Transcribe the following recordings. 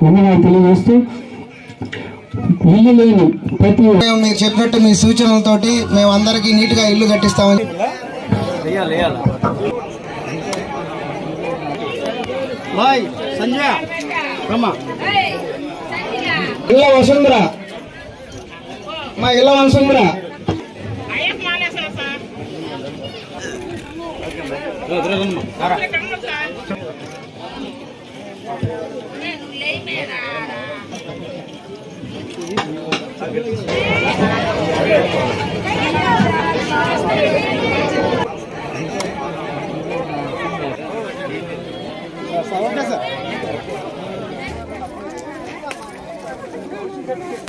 ధన్యవాదాలు తెలియజేస్తూ ఇల్లు లేని ప్రతి మేము మీరు చెప్పినట్టు మీ సూచనలతోటి మేము అందరికీ నీట్గా ఇల్లు కట్టిస్తామని ఇళ్ళ వసుంధర మా ఇళ్ళ కూడా.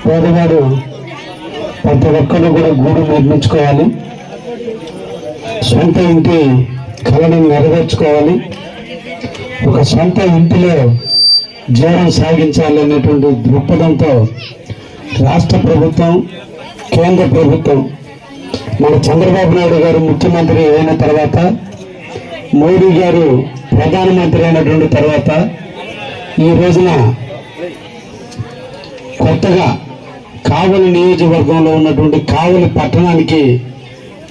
పేదవాడు ప్రతి ఒక్కరు కూడా గూడు నిర్మించుకోవాలి. సొంత ఇంటి కళను నెరవేర్చుకోవాలి. ఒక సొంత ఇంటిలో జీవనం సాగించాలి అనేటువంటి దృక్పథంతో రాష్ట్ర ప్రభుత్వం కేంద్ర ప్రభుత్వం మన చంద్రబాబు నాయుడు గారు ముఖ్యమంత్రి అయిన తర్వాత మోడీ గారు ప్రధానమంత్రి అయినటువంటి తర్వాత ఈ రోజున కొత్తగా కావలి నియోజకవర్గంలో ఉన్నటువంటి కావలి పట్టణానికి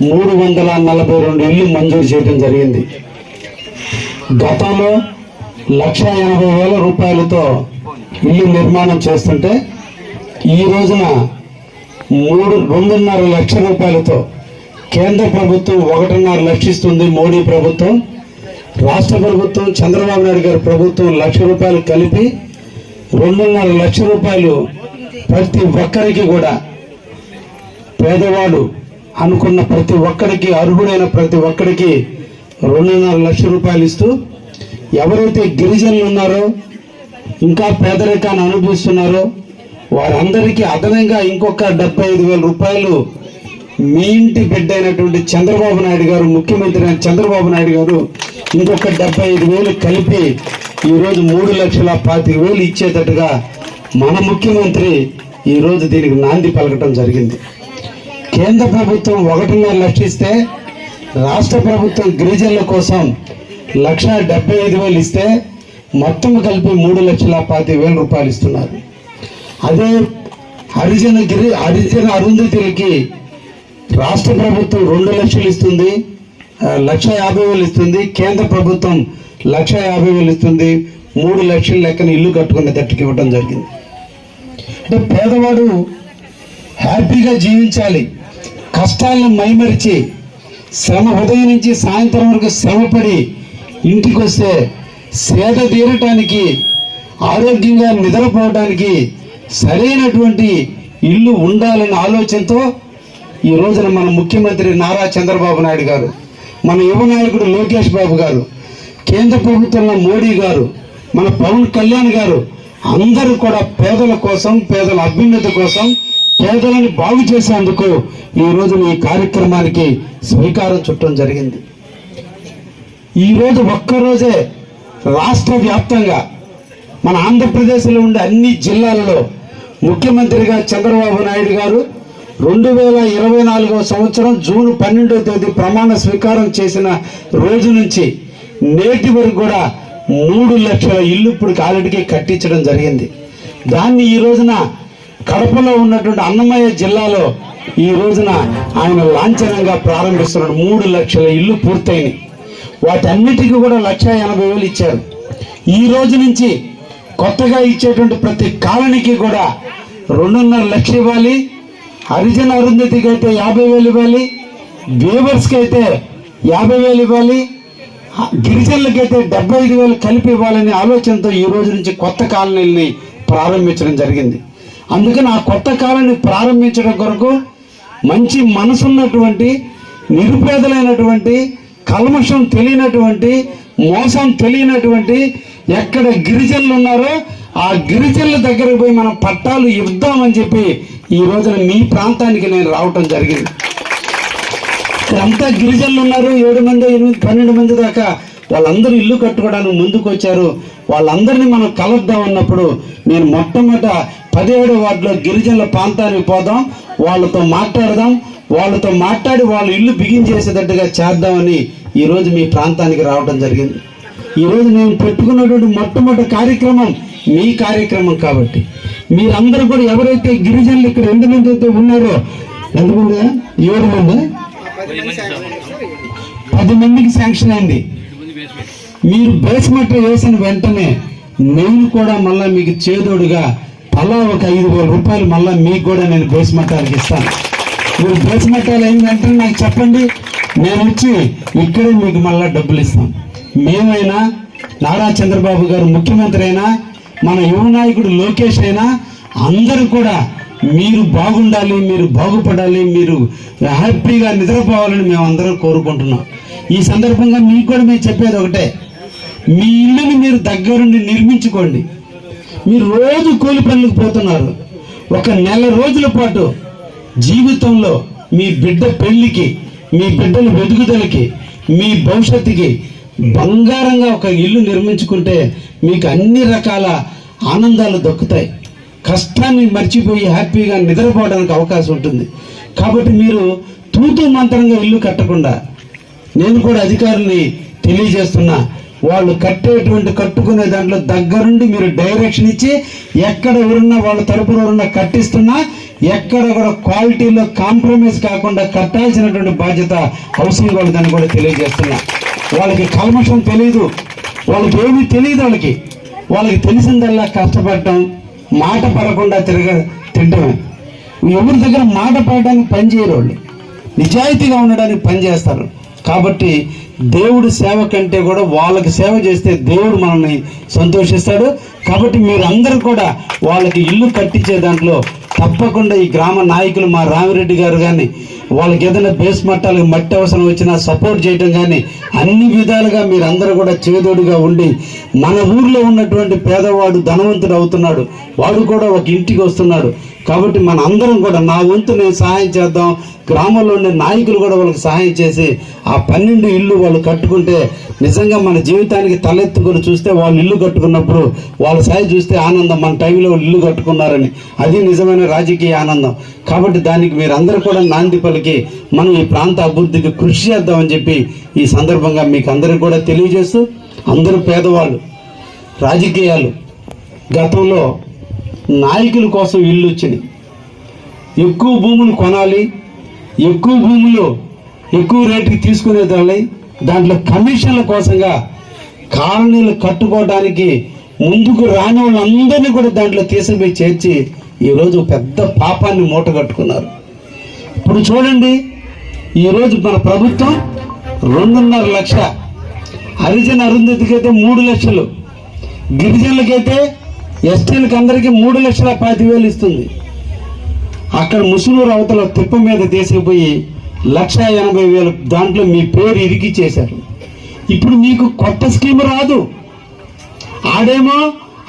మూడు వందల నలభై రెండు ఇల్లు మంజూరు చేయడం జరిగింది. గతంలో లక్ష ఎనభై వేల రూపాయలతో ఇల్లు నిర్మాణం చేస్తుంటే ఈ రోజున మూడు రెండున్నర లక్ష రూపాయలతో కేంద్ర ప్రభుత్వం ఒకటిన్నర లక్షిస్తుంది మోడీ ప్రభుత్వం. రాష్ట్ర ప్రభుత్వం చంద్రబాబు నాయుడు గారి ప్రభుత్వం లక్ష రూపాయలు కలిపి రెండున్నర లక్ష రూపాయలు ప్రతి ఒక్కరికి కూడా పేదవాడు అనుకున్న ప్రతి ఒక్కరికి అర్హుడైన ప్రతి ఒక్కరికి రెండున్నర లక్ష రూపాయలు ఇస్తూ ఎవరైతే గిరిజనులు ఉన్నారో ఇంకా పేదరికాన్ని అనుభవిస్తున్నారో వారందరికీ అదనంగా ఇంకొక డెబ్బై ఐదు వేల రూపాయలు మీ ఇంటి బిడ్డ అయినటువంటి చంద్రబాబు నాయుడు గారు ముఖ్యమంత్రి అయిన చంద్రబాబు నాయుడు గారు ఇంకొక డెబ్బై ఐదు వేలు కలిపి ఈరోజు మూడు లక్షల పాతిక వేలు ఇచ్చేటట్టుగా మన ముఖ్యమంత్రి ఈరోజు దీనికి నాంది పలకటం జరిగింది. కేంద్ర ప్రభుత్వం ఒకటిన్నర లక్షిస్తే రాష్ట్ర ప్రభుత్వం గిరిజనుల కోసం లక్ష డెబ్బై ఐదు వేలు ఇస్తే మొత్తం కలిపి మూడు లక్షల పాతి వేల రూపాయలు ఇస్తున్నారు. అదే హరిజన గిరి హరిజన అరుంధతులకి రాష్ట్ర ప్రభుత్వం రెండు లక్షలు ఇస్తుంది లక్ష యాభై వేలు ఇస్తుంది కేంద్ర ప్రభుత్వం లక్ష యాభై వేలు ఇస్తుంది మూడు లక్షల లెక్కన ఇల్లు కట్టుకునే దట్టుకి ఇవ్వడం జరిగింది. అంటే పేదవాడు హ్యాపీగా జీవించాలి. కష్టాలను మైమరిచి శ్రమ ఉదయం నుంచి సాయంత్రం వరకు శ్రమపడి ఇంటికి వస్తే సేద తీరటానికి ఆరోగ్యంగా నిద్రపోవడానికి సరైనటువంటి ఇల్లు ఉండాలనే ఆలోచనతో ఈ రోజున మన ముఖ్యమంత్రి నారా చంద్రబాబు నాయుడు గారు మన యువ నాయకుడు లోకేష్ బాబు గారు కేంద్ర ప్రభుత్వంలో మోడీ గారు మన పవన్ కళ్యాణ్ గారు అందరూ కూడా పేదల కోసం పేదల అభ్యున్నతి కోసం పేదలను బాగు చేసేందుకు ఈ రోజున ఈ కార్యక్రమానికి స్వీకారం చుట్టడం జరిగింది. ఈ రోజు ఒక్కరోజే రాష్ట్ర వ్యాప్తంగా మన ఆంధ్రప్రదేశ్లో ఉండే అన్ని జిల్లాలలో ముఖ్యమంత్రిగా చంద్రబాబు నాయుడు గారు రెండు వేల ఇరవై నాలుగవ సంవత్సరం జూన్ పన్నెండవ తేదీ ప్రమాణ స్వీకారం చేసిన రోజు నుంచి నేటి వరకు కూడా మూడు లక్షల ఇల్లు ఇప్పుడు ఆల్రెడీకి కట్టించడం జరిగింది. దాన్ని ఈ రోజున కడపలో ఉన్నటువంటి అన్నమయ్య జిల్లాలో ఈ రోజున ఆయన లాంఛనంగా ప్రారంభిస్తున్నాడు. మూడు లక్షల ఇల్లు పూర్తయినాయి. వాటన్నిటికీ కూడా లక్ష ఎనభై వేలు ఇచ్చారు. ఈ రోజు నుంచి కొత్తగా ఇచ్చేటువంటి ప్రతి కాలనీకి కూడా రెండున్నర లక్ష ఇవ్వాలి. హరిజన అరుంధతికి అయితే యాభై వేలు ఇవ్వాలి. బేబర్స్కి అయితే యాభై వేలు ఇవ్వాలి. గిరిజనులకి అయితే డెబ్బై ఐదు వేలు కలిపి ఇవ్వాలనే ఆలోచనతో ఈ రోజు నుంచి కొత్త కాలనీల్ని ప్రారంభించడం జరిగింది. అందుకని ఆ కొత్త కాలనీ ప్రారంభించడం కొరకు మంచి మనసున్నటువంటి నిరుపేదలైనటువంటి కల్మషం తెలియనటువంటి మోసం తెలియనటువంటి ఎక్కడ గిరిజనులు ఉన్నారో ఆ గిరిజనుల దగ్గరకు పోయి మనం పట్టాలు ఇద్దామని చెప్పి ఈ రోజున మీ ప్రాంతానికి నేను రావటం జరిగింది. అంతా గిరిజనులు ఉన్నారు. ఏడు మంది ఎనిమిది పన్నెండు మంది దాకా వాళ్ళందరూ ఇల్లు కట్టుకోవడానికి ముందుకు వచ్చారు. వాళ్ళందరినీ మనం కలుద్దాం అన్నప్పుడు నేను మొట్టమొదట పదిహేడు వార్డులో గిరిజనుల ప్రాంతానికి పోదాం. వాళ్ళతో మాట్లాడదాం. వాళ్ళతో మాట్లాడి వాళ్ళ ఇల్లు బిగించేసేటట్టుగా చేద్దామని ఈరోజు మీ ప్రాంతానికి రావడం జరిగింది. ఈరోజు నేను పెట్టుకున్నటువంటి మొట్టమొదటి కార్యక్రమం మీ కార్యక్రమం కాబట్టి. మీరందరూ కూడా ఎవరైతే గిరిజనులు ఇక్కడ ఎంతమంది అయితే ఉన్నారో ఎంతమంది? ఏడు మంది? పది మందికి శాంక్షన్ అయింది. మీరు బేస్మెంట్ వేసిన వెంటనే నేను కూడా మళ్ళా మీకు చేదోడుగా తలా ఒక ఐదు వేల రూపాయలు మళ్ళా మీకు కూడా నేను బేస్మెంటాలకు ఇస్తాను. మీరు బేస్మెంటాలు అయిన వెంటనే నాకు చెప్పండి. నేను వచ్చి ఇక్కడే మీకు మళ్ళా డబ్బులు ఇస్తాం మేమైనా నారా చంద్రబాబు గారు ముఖ్యమంత్రి అయినా మన యువ నాయకుడు లోకేష్ అయినా అందరూ కూడా మీరు బాగుండాలి మీరు బాగుపడాలి మీరు హ్యాపీగా నిద్రపోవాలని మేము అందరం కోరుకుంటున్నాం. ఈ సందర్భంగా మీకు కూడా మేము చెప్పేది ఒకటే. మీ ఇల్లుని మీరు దగ్గరుండి నిర్మించుకోండి. మీరు రోజు కూలి పనులకు పోతున్నారు. ఒక నెల రోజుల పాటు జీవితంలో మీ బిడ్డ పెళ్ళికి మీ బిడ్డల వెదుగుదలకి మీ భవిష్యత్తుకి బంగారంగా ఒక ఇల్లు నిర్మించుకుంటే మీకు అన్ని రకాల ఆనందాలు దక్కుతాయి. కష్టాన్ని మర్చిపోయి హ్యాపీగా నిద్రపోవడానికి అవకాశం ఉంటుంది. కాబట్టి మీరు తూతూ మంత్రంగా ఇల్లు కట్టకుండా నేను కూడా అధికారుల్ని తెలియజేస్తున్నా వాళ్ళు కట్టేటువంటి కట్టుకునే దాంట్లో దగ్గరుండి మీరు డైరెక్షన్ ఇచ్చి ఎక్కడ ఎవరున్నా వాళ్ళ తరపున ఎవరున్నా కట్టిస్తున్నా ఎక్కడ కూడా క్వాలిటీలో కాంప్రమైజ్ కాకుండా కట్టాల్సినటువంటి బాధ్యత హౌసింగ్ వాళ్ళదని కూడా తెలియజేస్తున్నా. వాళ్ళకి కల్మషం తెలియదు వాళ్ళకి ఏమీ తెలియదు వాళ్ళకి. వాళ్ళకి తెలిసిందల్లా కష్టపడటం మాట పడకుండా తిరగ తింటమే ఎవరి దగ్గర మాట పడడానికి పనిచేయరు వాళ్ళు. నిజాయితీగా ఉండడానికి పని చేస్తారు. కాబట్టి దేవుడి సేవ కంటే కూడా వాళ్ళకి సేవ చేస్తే దేవుడు మనల్ని సంతోషిస్తాడు. కాబట్టి మీరు అందరూ కూడా వాళ్ళకి ఇల్లు కట్టించే దాంట్లో తప్పకుండా ఈ గ్రామ నాయకులు మా రామిరెడ్డి గారు కానీ వాళ్ళకి ఏదైనా బేస్ మట్టాలకు మట్టి అవసరం వచ్చినా సపోర్ట్ చేయడం కానీ అన్ని విధాలుగా మీరు కూడా చేదోడుగా ఉండి మన ఊర్లో ఉన్నటువంటి పేదవాడు ధనవంతుడు అవుతున్నాడు. వాడు కూడా ఒక ఇంటికి వస్తున్నాడు. కాబట్టి మన అందరం కూడా నా వంతు నేను సహాయం చేద్దాం. గ్రామంలో ఉండే నాయకులు కూడా వాళ్ళకి సహాయం చేసి ఆ పన్నెండు ఇల్లు వాళ్ళు కట్టుకుంటే నిజంగా మన జీవితానికి తలెత్తుకొని చూస్తే వాళ్ళు ఇల్లు కట్టుకున్నప్పుడు వాళ్ళ సాయి చూస్తే ఆనందం. మన టైంలో వాళ్ళు ఇల్లు కట్టుకున్నారని. అది నిజమైన రాజకీయ ఆనందం. కాబట్టి దానికి మీరందరూ కూడా నాంది పలికి మనం ఈ ప్రాంత అభివృద్ధికి కృషి చేద్దామని చెప్పి ఈ సందర్భంగా మీకు అందరికీ కూడా తెలియజేస్తూ అందరూ పేదవాళ్ళు రాజకీయాలు గతంలో నాయకుల కోసం ఇల్లు వచ్చినాయి. ఎక్కువ భూములు కొనాలి ఎక్కువ భూములు ఎక్కువ రేటుకి తీసుకునేదాన్ని దాంట్లో కమిషన్ల కోసంగా కాలనీలు కట్టుకోవడానికి ముందుకు రాని వాళ్ళందరినీ కూడా దాంట్లో తీసుకుపోయి చేర్చి ఈరోజు పెద్ద పాపాన్ని మూట కట్టుకున్నారు. ఇప్పుడు చూడండి ఈరోజు మన ప్రభుత్వం రెండున్నర లక్ష హరిజన అరుంధతికైతే అయితే మూడు లక్షలు గిరిజనులకైతే ఎస్టీలకు అందరికీ మూడు లక్షల పాతి వేలు ఇస్తుంది. అక్కడ ముసునూరు అవతల తిప్ప మీద తీసుకుపోయి లక్ష ఎనభై వేలు దాంట్లో మీ పేరు ఇరికి చేశారు. ఇప్పుడు మీకు కొత్త స్కీమ్ రాదు. ఆడేమో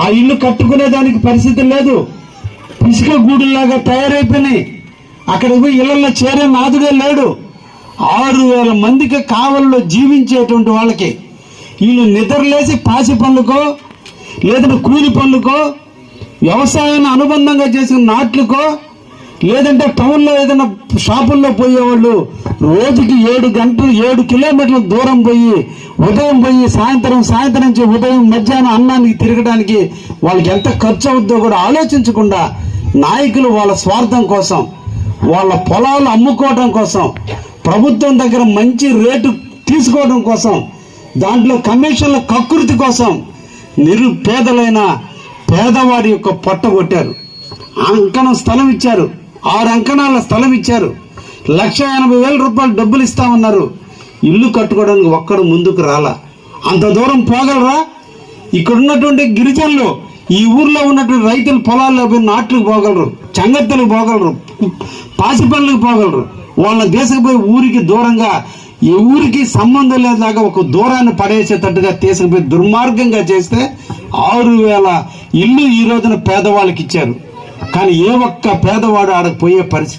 ఆ ఇల్లు కట్టుకునే దానికి పరిస్థితి లేదు. ఇసుక గూడులాగా తయారైపోయినాయి. అక్కడికి పోయి ఇళ్ళలో చేరే నాదుడే లేడు. ఆరు వేల మందికి కావల్లో జీవించేటువంటి వాళ్ళకి వీళ్ళు నిద్రలేసి పాసి పనులకో లేదంటే కూలి పనులకో వ్యవసాయాన్ని అనుబంధంగా చేసిన నాట్లకో లేదంటే టౌన్లో ఏదైనా షాపుల్లో పోయేవాళ్ళు రోజుకి ఏడు గంటలు ఏడు కిలోమీటర్ల దూరం పోయి ఉదయం పోయి సాయంత్రం సాయంత్రం నుంచి ఉదయం మధ్యాహ్నం అన్నానికి తిరగడానికి వాళ్ళకి ఎంత ఖర్చు అవుద్దో కూడా ఆలోచించకుండా నాయకులు వాళ్ళ స్వార్థం కోసం వాళ్ళ పొలాలు అమ్ముకోవడం కోసం ప్రభుత్వం దగ్గర మంచి రేటు తీసుకోవడం కోసం దాంట్లో కమిషన్ల కకృతి కోసం నిరుపేదలైన పేదవాడి యొక్క పొట్ట కొట్టారు. అంకణం స్థలం ఇచ్చారు. ఆరు అంకణాల స్థలం ఇచ్చారు. లక్ష ఎనభై వేల రూపాయలు డబ్బులు ఇస్తామన్నారు. ఇల్లు కట్టుకోవడానికి ఒక్కడు ముందుకు రాలా. అంత దూరం పోగలరా? ఇక్కడ ఉన్నటువంటి గిరిజనులు ఈ ఊర్లో ఉన్నటువంటి రైతులు పొలాల్లో పోయి నాట్లకు పోగలరు చంగత్తలకు పోగలరు పాసి పనులకు పోగలరు. వాళ్ళ తీసుకుపోయి ఊరికి దూరంగా ఈ ఊరికి సంబంధం లేదాగా ఒక దూరాన్ని పడేసేటట్టుగా తీసుకుపోయి దుర్మార్గంగా చేస్తే ఆరు వేల ఇల్లు ఈ రోజున పేదవాళ్ళకి ఇచ్చారు. కానీ ఏ ఒక్క పేదవాడు ఆడకు పోయే పరిస్థితి